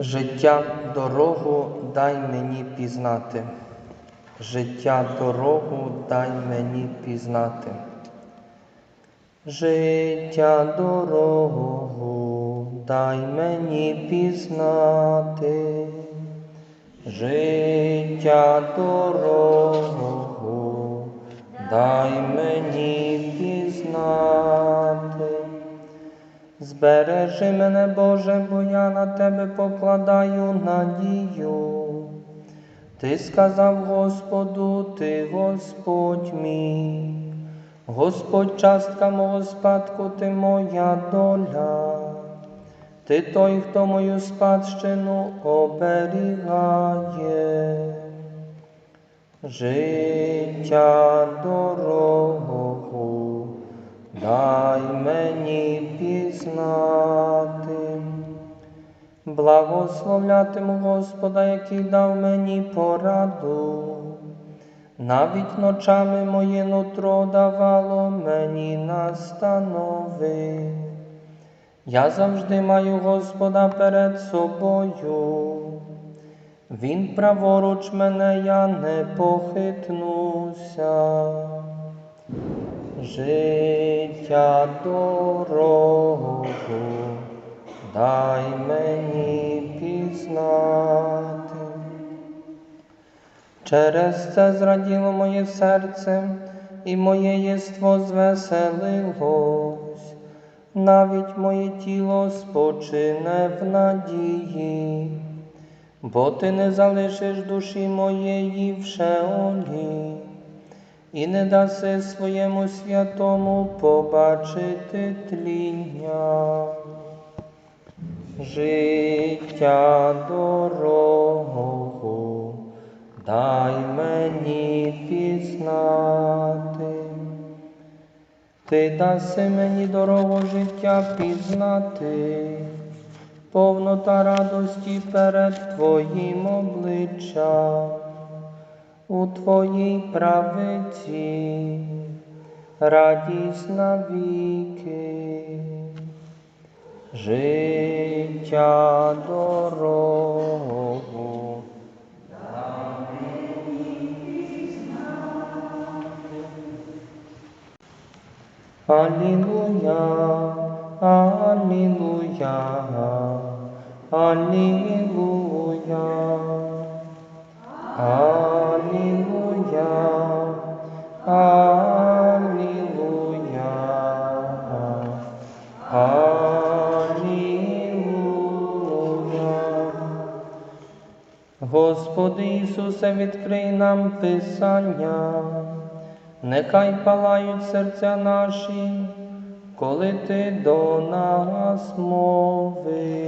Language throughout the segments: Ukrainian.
Життя дорогу дай мені пізнати. Життя дорогу дай мені пізнати. Життя дорогу дай мені пізнати. Життя дорогу дай мені пізнати. Збережи мене, Боже, бо я на тебе покладаю надію. Ти сказав Господу, ти Господь мій, Господь частка мого спадку, ти моя доля, ти той, хто мою спадщину оберігає. Життя дорогу дай мені пізнати. Благословлятиму Господа, який дав мені пораду. Навіть ночами моє нутро давало мені настанови. Я завжди маю Господа перед собою. Він праворуч мене, я не похитнуся. Життя дорогу. Дай мені пізнати. Через це зраділо моє серце, і моє єство звеселилось, навіть моє тіло спочине в надії, бо ти не залишиш душі моєї в шеолі, і не даси своєму святому побачити тління. Життя дорогу дай мені пізнати. Ти даси мені дорогу життя пізнати, повнота радості перед Твоїм обличчям, у Твоїй правиці, радість навіки. Життя дорогу. Алілуя, Алілуя, Алілуя, Алілуя, Алілуя, Алілуя. Господи Ісусе, відкрий нам Писання, нехай палають серця наші, коли Ти до нас мовиш.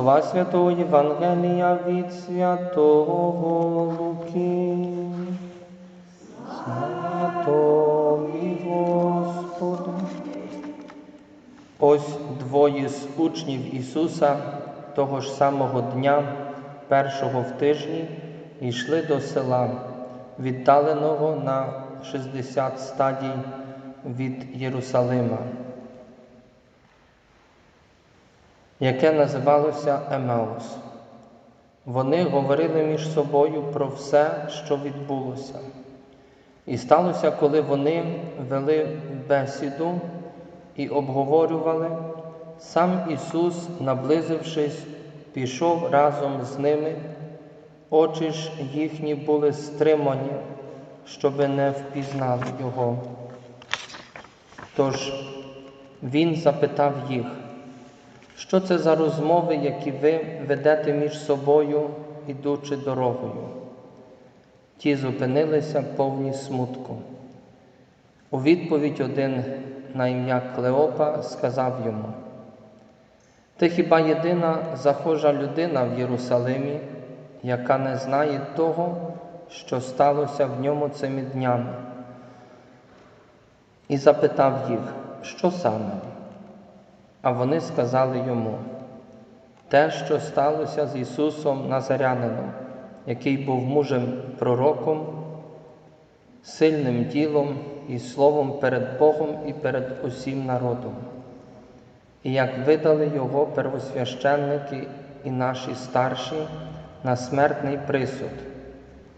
Слова Святого Євангелія від Святого Луки. Слава Тобі, Господи. Ось двоє з учнів Ісуса того ж самого дня, першого в тижні, йшли до села, віддаленого на 60 стадій від Єрусалима, яке називалося Емеус. Вони говорили між собою про все, що відбулося. І сталося, коли вони вели бесіду і обговорювали, сам Ісус, наблизившись, пішов разом з ними, очі ж їхні були стримані, щоби не впізнали Його. Тож Він запитав їх, що це за розмови, які ви ведете між собою, ідучи дорогою? Ті зупинилися повні смутку. У відповідь один на ім'я Клеопа сказав йому: Ти хіба єдина захожа людина в Єрусалимі, яка не знає того, що сталося в ньому цими днями? І запитав їх, що саме? А вони сказали йому, те, що сталося з Ісусом Назарянином, який був мужем пророком, сильним ділом і словом перед Богом і перед усім народом. І як видали його первосвященники і наші старші на смертний присуд,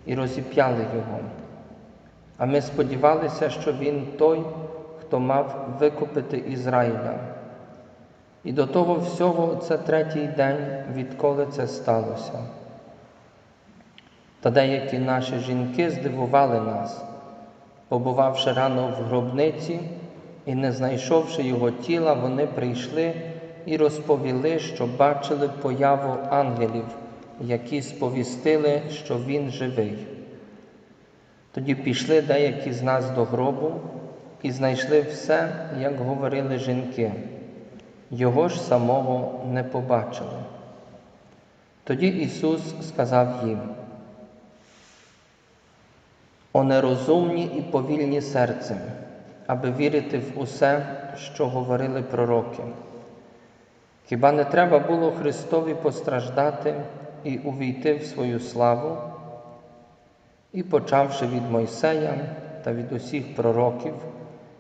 і розіп'яли його. А ми сподівалися, що він той, хто мав викупити Ізраїля. І до того всього це третій день, відколи це сталося. Та деякі наші жінки здивували нас, побувавши рано в гробниці і не знайшовши його тіла, вони прийшли і розповіли, що бачили появу ангелів, які сповістили, що він живий. Тоді пішли деякі з нас до гробу і знайшли все, як говорили жінки. Його ж самого не побачили. Тоді Ісус сказав їм, о нерозумні і повільні серцем, аби вірити в усе, що говорили пророки. Хіба не треба було Христові постраждати і увійти в свою славу? І, почавши від Мойсея та від усіх пророків,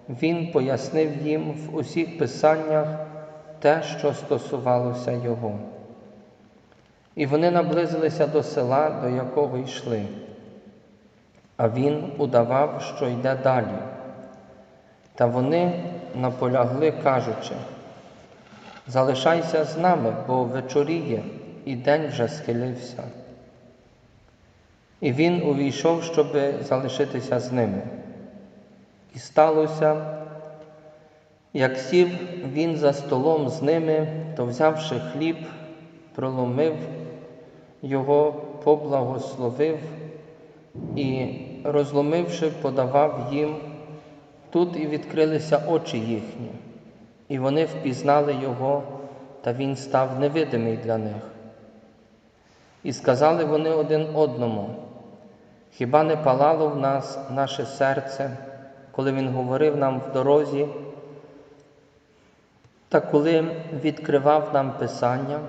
Він пояснив їм в усіх писаннях те, що стосувалося Його. І вони наблизилися до села, до якого йшли, а він удавав, що йде далі. Та вони наполягли, кажучи, залишайся з нами, бо вечоріє, і день вже схилився. І він увійшов, щоб залишитися з ними. І сталося, як сів він за столом з ними, то, взявши хліб, проломив його, поблагословив і, розломивши, подавав їм. Тут і відкрилися очі їхні, і вони впізнали його, та він став невидимий для них. І сказали вони один одному, хіба не палало в нас наше серце, коли Він говорив нам в дорозі, та коли відкривав нам Писання,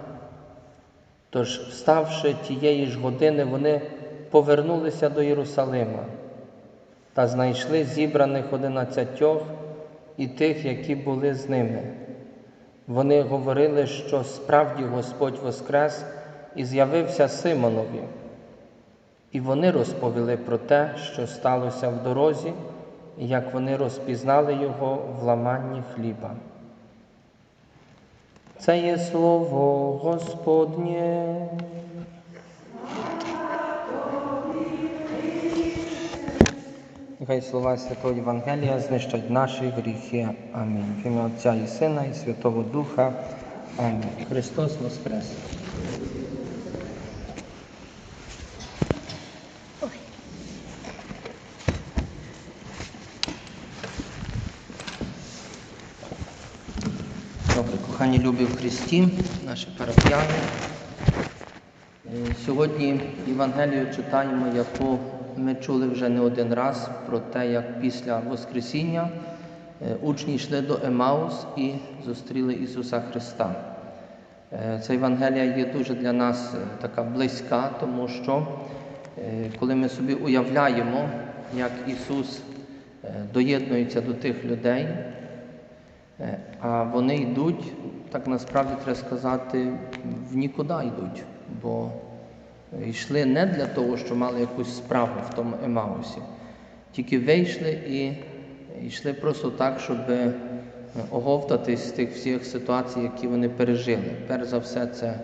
тож, вставши тієї ж години, вони повернулися до Єрусалима та знайшли зібраних одинадцятьох і тих, які були з ними. Вони говорили, що справді Господь Воскрес і з'явився Симонові. І вони розповіли про те, що сталося в дорозі, як вони розпізнали його в ламанні хліба. Це є слово Господнє. Нехай слова Святого Євангелія знищать наші гріхи. Амінь. В ім'я Отця і Сина, і Святого Духа. Амінь. Христос Воскрес! Кохані любі в Христі, наші парафіяни. Е, Сьогодні Євангелію читаємо, яку ми чули вже не один раз про те, як після Воскресіння е, учні йшли до Емаус і зустріли Ісуса Христа. Е, Ця Євангелія є дуже для нас така близька, тому що коли ми собі уявляємо, як Ісус доєднується до тих людей, А вони йдуть, так насправді треба сказати, в нікуди йдуть, бо йшли не для того, що мали якусь справу в тому Емаусі. Тільки вийшли і йшли просто так, щоб е, оговтатись з тих всіх ситуацій, які вони пережили. Перш за все, це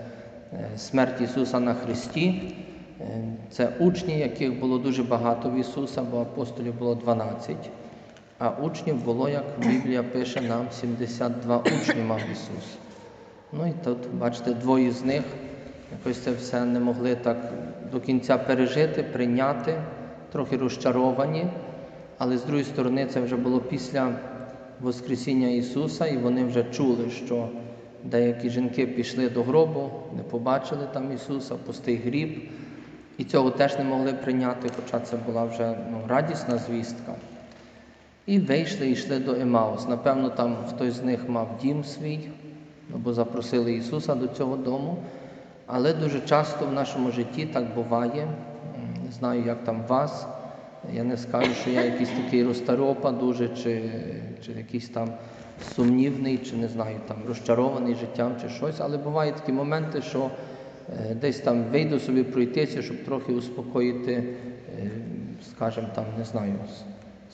е, смерть Ісуса на Христі. Е, Це учні, яких було дуже багато в Ісуса, бо апостолів було 12. А учнів було, як Біблія пише нам, 72 учні мав Ісус. Ну і тут, бачите, двоє з них якось це все не могли так до кінця пережити, прийняти, трохи розчаровані. Але з другої сторони, це вже було після Воскресіння Ісуса, і вони вже чули, що деякі жінки пішли до гробу, не побачили там Ісуса, пустий гріб, і цього теж не могли прийняти, хоча це була вже ну, радісна звістка. І вийшли і йшли до Емаус. Напевно, там хтось з них мав дім свій, або запросили Ісуса до цього дому. Але дуже часто в нашому житті так буває. Не знаю, як там вас. Я не скажу, що я якийсь такий розтаропа дуже, чи, чи якийсь там сумнівний, чи не знаю, там розчарований життям, чи щось. Але бувають такі моменти, що е, десь там вийду собі пройтися, щоб трохи успокоїти, е, скажімо, там, не знаю,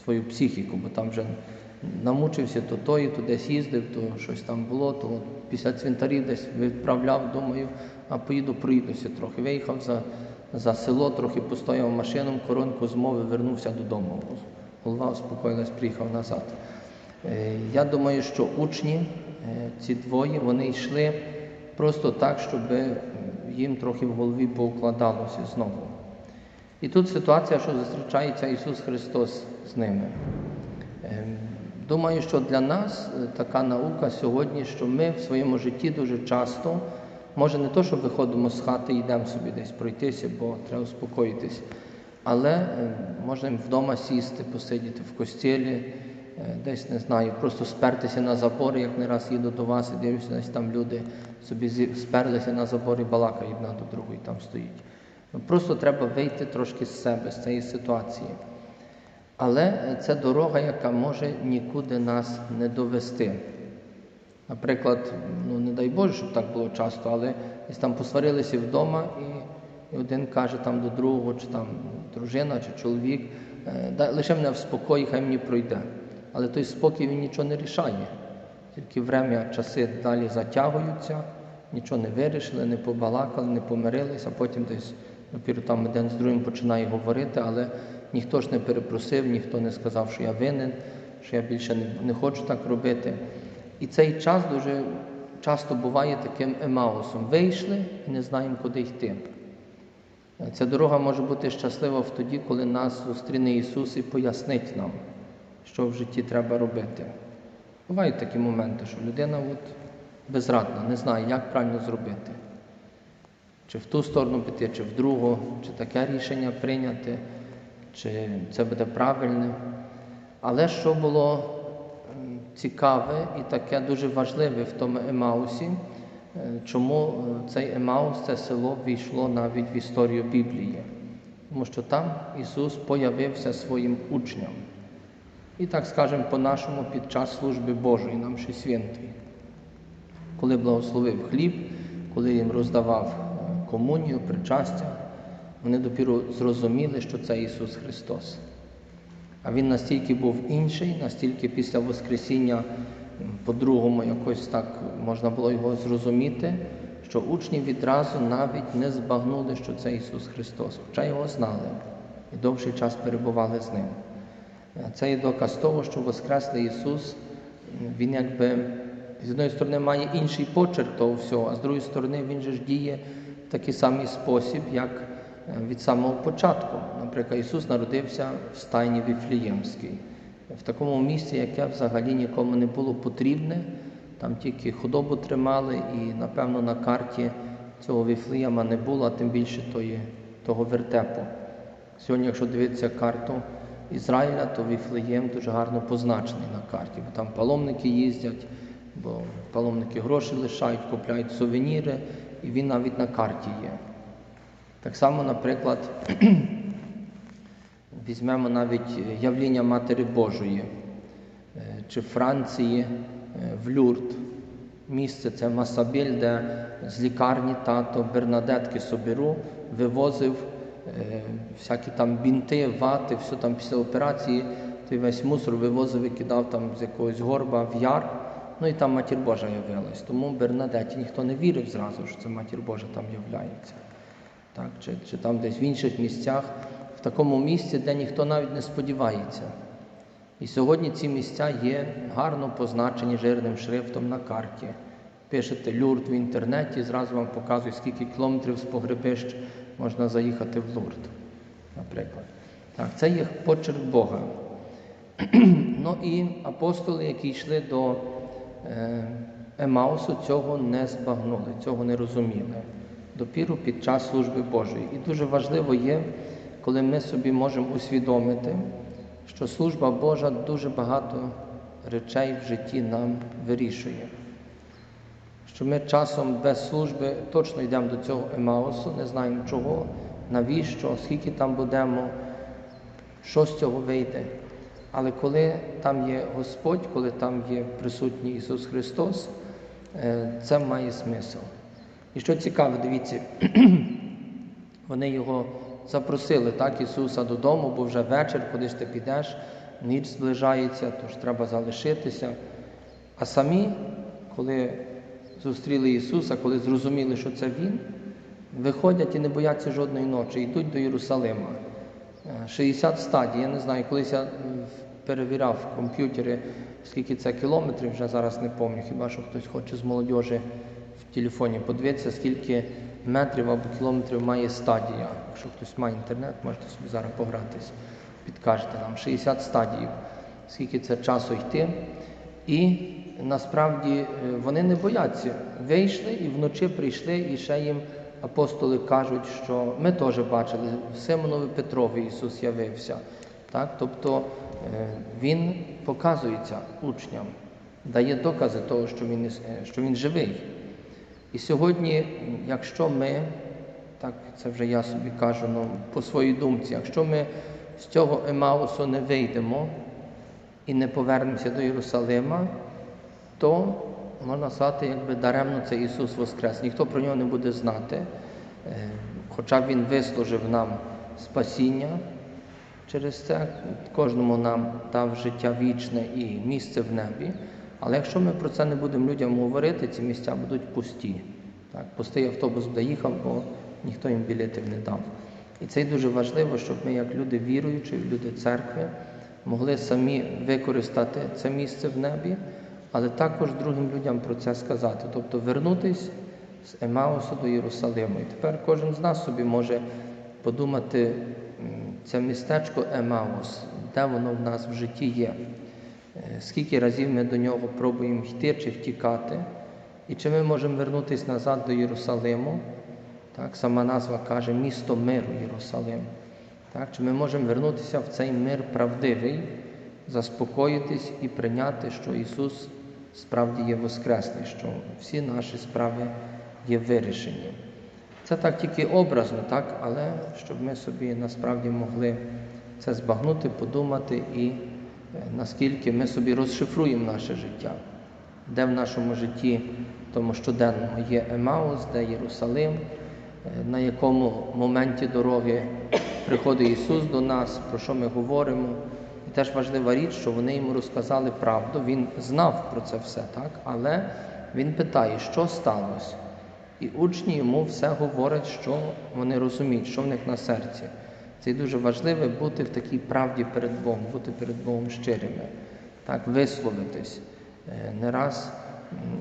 свою психіку, бо там вже намучився то тої, то десь їздив, то щось там було, то от після цвинтарів десь відправляв, думаю, а поїду проїдуся трохи. Виїхав за, за село, трохи постояв машину, коронку змови, вернувся додому. Голова успокоїлась, приїхав назад. Е, Я думаю, що учні, е, ці двоє, вони йшли просто так, щоб їм трохи в голові поукладалося знову. І тут ситуація, що зустрічається Ісус Христос з ними. Ем, Думаю, що для нас е, така наука сьогодні, що ми в своєму житті дуже часто, може не то, що виходимо з хати і йдемо собі десь пройтися, бо треба успокоїтись, але е, можемо вдома сісти, посидіти в костілі, е, десь не знаю, просто спертися на забор, як не раз їду до вас і дивлюся, десь там люди собі сперлися на забор і балакають одна до другої, там стоїть. Просто треба вийти трошки з себе, з цієї ситуації. Але це дорога, яка може нікуди нас не довести. Наприклад, ну не дай Боже, щоб так було часто, але десь там посварилися вдома, і, один каже там до другого, чи там дружина, чи чоловік, «Е, лише мене в спокої, хай мені пройде. Але той спокій він нічого не рішає. Тільки время, часи далі затягуються, нічого не вирішили, не побалакали, не помирилися, а потім десь допіру там один з другим починає говорити, але ніхто ж не перепросив, ніхто не сказав, що я винен, що я більше не, хочу так робити. І цей час дуже часто буває таким емаусом. Вийшли і не знаємо, куди йти. Ця дорога може бути щаслива в тоді, коли нас зустріне Ісус і пояснить нам, що в житті треба робити. Бувають такі моменти, що людина от безрадна, не знає, як правильно зробити. Чи в ту сторону піти, чи в другу, чи таке рішення прийняти, чи це буде правильне. Але що було цікаве і таке дуже важливе в тому Емаусі, е, чому е, цей Емаус, це село війшло навіть в історію Біблії. Тому що там Ісус появився своїм учням. І так скажемо по-нашому під час служби Божої, нам ще святий. Коли благословив хліб, коли їм роздавав е, комунію, причастя, вони допіру зрозуміли, що це Ісус Христос. А Він настільки був інший, настільки після Воскресіння по-другому якось так можна було його зрозуміти, що учні відразу навіть не збагнули, що це Ісус Христос, хоча його знали і довший час перебували з ним. Це є доказ того, що Воскреслий Ісус, Він якби з одної сторони має інший почерк того всього, а з другої сторони Він же ж діє в такий самий спосіб, як від самого початку. Наприклад, Ісус народився в стайні Віфліємській, в такому місці, яке взагалі нікому не було потрібне. Там тільки худобу тримали, і, напевно, на карті цього Віфлеєма не було, а тим більше тої, того вертепу. Сьогодні, якщо дивитися карту Ізраїля, то Віфлеєм дуже гарно позначений на карті, бо там паломники їздять, бо паломники гроші лишають, купляють сувеніри, і він навіть на карті є. Так само, наприклад, візьмемо навіть явління Матері Божої, е, чи Франції е, в Люрд. Місце це Масабіль, де з лікарні тато Бернадетки Собіру вивозив е, всякі там бінти, вати, все там після операції, той весь мусор вивозив і кидав там з якогось горба в яр. Ну і там матір Божа явилась. Тому Бернадеті ніхто не вірив зразу, що це матір Божа там являється. Так, чи, чи там десь в інших місцях, в такому місці, де ніхто навіть не сподівається. І сьогодні ці місця є гарно позначені жирним шрифтом на карті. Пишете Люрд в інтернеті, зразу вам показує, скільки кілометрів з погребищ можна заїхати в Лурд, наприклад. Так, це є почерк Бога. ну і апостоли, які йшли до е, Емаусу, цього не збагнули, цього не розуміли. Допіру під час служби Божої. І дуже важливо є, коли ми собі можемо усвідомити, що служба Божа дуже багато речей в житті нам вирішує. Що ми часом без служби точно йдемо до цього Емаусу, не знаємо чого, навіщо, скільки там будемо, що з цього вийде. Але коли там є Господь, коли там є присутній Ісус Христос, е, це має смисл. І що цікаво, дивіться, вони його запросили, так, Ісуса додому, бо вже вечір, куди ж ти підеш, ніч зближається, тож треба залишитися. А самі, коли зустріли Ісуса, коли зрозуміли, що це Він, виходять і не бояться жодної ночі, йдуть до Єрусалима. Е, 60 стадій, я не знаю, колись я перевіряв в комп'ютері, скільки це кілометрів, вже зараз не пам'ятаю, хіба що хтось хоче з молодіжі в телефоні подивитися, скільки метрів або кілометрів має стадія. Якщо хтось має інтернет, можете собі зараз погратись, підкажете нам. 60 стадій, скільки це часу йти. І насправді е, вони не бояться. Вийшли і вночі прийшли, і ще їм апостоли кажуть, що ми теж бачили, в Симонові Петрові Ісус явився. Так? Тобто е, Він показується учням, дає докази того, що Він, е, що він живий. І сьогодні, якщо ми, так це вже я собі кажу ну, по своїй думці, якщо ми з цього Емаусу не вийдемо і не повернемося до Єрусалима, то можна сказати, якби даремно це Ісус Воскрес. Ніхто про нього не буде знати, Е, хоча Він вислужив нам спасіння. Через це кожному нам дав життя вічне і місце в небі. Але якщо ми про це не будемо людям говорити, ці місця будуть пусті. Так, пустий автобус доїхав, бо ніхто їм білетів не дав. І це дуже важливо, щоб ми, як люди віруючі, люди церкви, могли самі використати це місце в небі, але також другим людям про це сказати. Тобто вернутись з Емаусу до Єрусалиму. І тепер кожен з нас собі може подумати, це містечко Емаус, де воно в нас в житті є. Е, Скільки разів ми до нього пробуємо йти чи втікати, і чи ми можемо вернутися назад до Єрусалиму? Так, сама назва каже місто миру Єрусалим. Так, чи ми можемо вернутися в цей мир правдивий, заспокоїтись і прийняти, що Ісус справді є Воскресний, що всі наші справи є вирішені. Це так тільки образно, так, але щоб ми собі насправді могли це збагнути, подумати і наскільки ми собі розшифруємо наше життя, де в нашому житті, тому щоденному є Емаус, де Єрусалим, е, на якому моменті дороги приходить Ісус до нас, про що ми говоримо. І теж важлива річ, що вони йому розказали правду. Він знав про це все, так? але він питає, що сталося. І учні йому все говорять, що вони розуміють, що в них на серці. Це дуже важливо бути в такій правді перед Богом, бути перед Богом щирими, так, висловитись. Е, Не раз,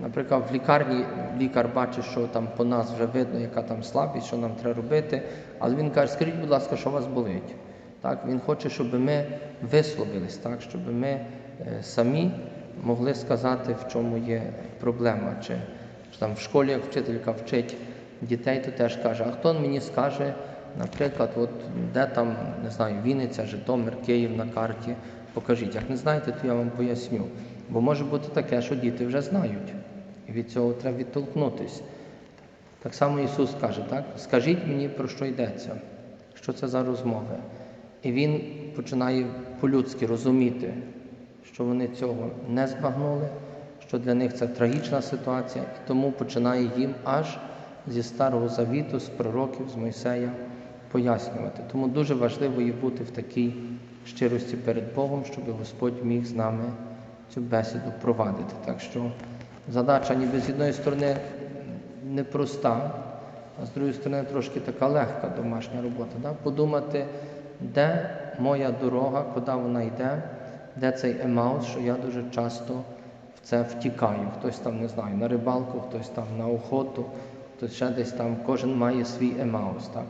наприклад, в лікарні лікар бачить, що там по нас вже видно, яка там слабість, що нам треба робити, але він каже, скажіть, будь ласка, що вас болить? Так, Він хоче, щоб ми висловились, так, щоб ми е, самі могли сказати, в чому є проблема. Чи, чи там в школі, як вчителька вчить дітей, то теж каже, а хто мені скаже, наприклад, от де там, не знаю, Вінниця, Житомир, Київ на карті, покажіть. Як не знаєте, то я вам поясню. Бо може бути таке, що діти вже знають, і від цього треба відтолкнутися. Так само Ісус каже, так? скажіть мені, про що йдеться, що це за розмови. І Він починає по-людськи розуміти, що вони цього не збагнули, що для них це трагічна ситуація, і тому починає їм аж зі Старого Завіту, з пророків, з Мойсея пояснювати. Тому дуже важливо є бути в такій щирості перед Богом, щоб Господь міг з нами цю бесіду провадити. Так що задача ніби з одної сторони непроста, а з другої сторони трошки така легка домашня робота. Да? Подумати, де моя дорога, куди вона йде, де цей емаус, що я дуже часто в це втікаю. Хтось там, не знаю, на рибалку, хтось там на охоту, хтось ще десь там, кожен має свій емаус. Так?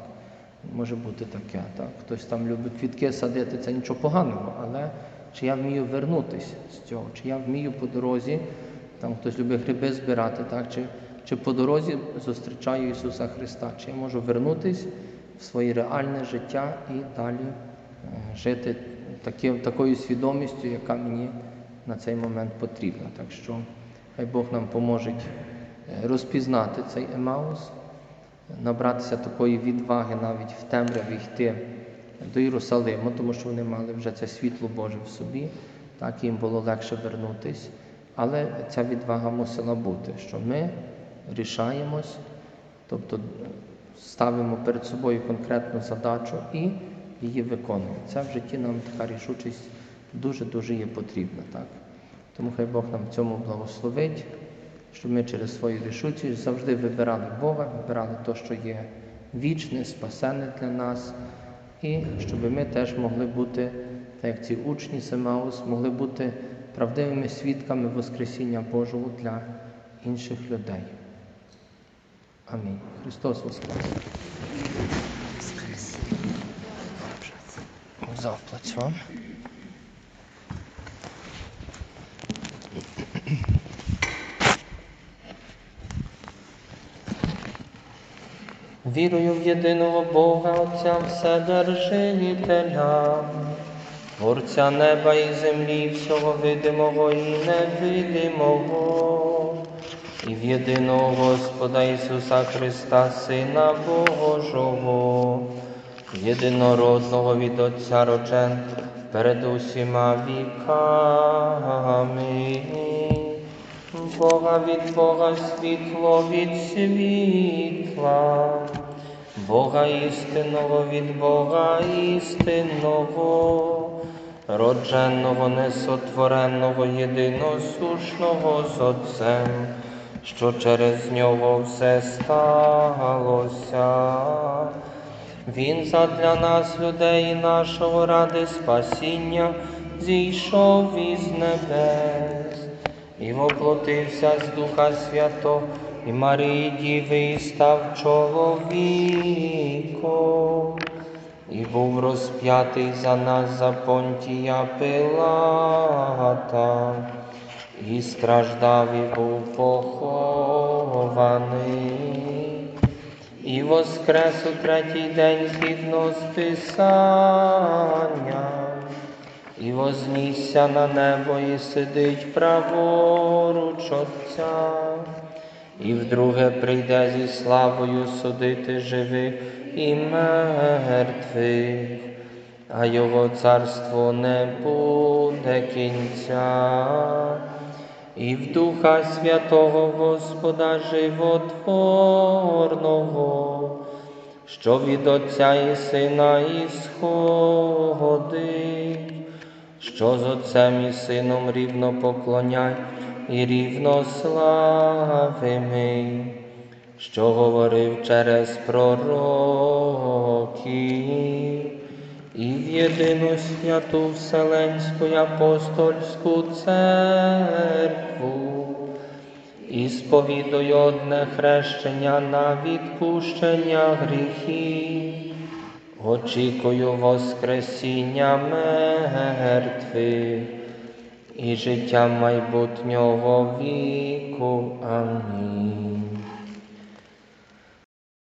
Може бути таке. Так? Хтось там любить квітки садити, це нічого поганого, але чи я вмію вернутися з цього, чи я вмію по дорозі, там хтось любить гриби збирати, так? чи, чи по дорозі зустрічаю Ісуса Христа, чи я можу вернутися в своє реальне життя і далі е, жити такі, такою свідомістю, яка мені на цей момент потрібна. Так що хай Бог нам поможе е, розпізнати цей Емаус, набратися такої відваги навіть в темряві йти до Єрусалиму, тому що вони мали вже це світло Боже в собі, так їм було легше вернутись. Але ця відвага мусила бути, що ми рішаємось, тобто ставимо перед собою конкретну задачу і її виконуємо. Це в житті нам така рішучість дуже-дуже є потрібна. Так? Тому хай Бог нам в цьому благословить, щоб ми через свою рішучість завжди вибирали Бога, вибирали те, що є вічне, спасенне для нас, і щоб ми теж могли бути, так як ці учні Семаус, могли бути правдивими свідками Воскресіння Божого для інших людей. Амінь. Христос Воскрес! Завплать вам. Вірую в єдиного Бога, Отця Вседержителя, Творця неба і землі, всього видимого і невидимого, і в єдиного Господа Ісуса Христа, Сина Божого, єдинородного від Отця рочен перед усіма віками. Бога від Бога світло від світла, Бога істинного від Бога істинного, родженого, несотвореного, єдиносушного з Отцем, що через нього все сталося. Він задля нас, людей нашого ради спасіння, зійшов із небес і воплотився з Духа Святого, і Марії Діви і став чоловіком, і був розп'ятий за нас за понтія Пилата, і страждав, і був похований, і воскрес у третій день згідно з Писанням. І вознісся на небо і сидить праворуч Отця, і вдруге прийде зі славою судити живих і мертвих, а його царство не буде кінця, і в Духа Святого Господа Животворного, що від Отця і Сина ісходить що з Отцем і Сином рівно поклоняй і рівно славими, що говорив через пророків, і в єдину святу Вселенську апостольську церкву, і сповідую одне хрещення на відпущення гріхів. Очікую Воскресіння мертвих і життя майбутнього віку. Амінь.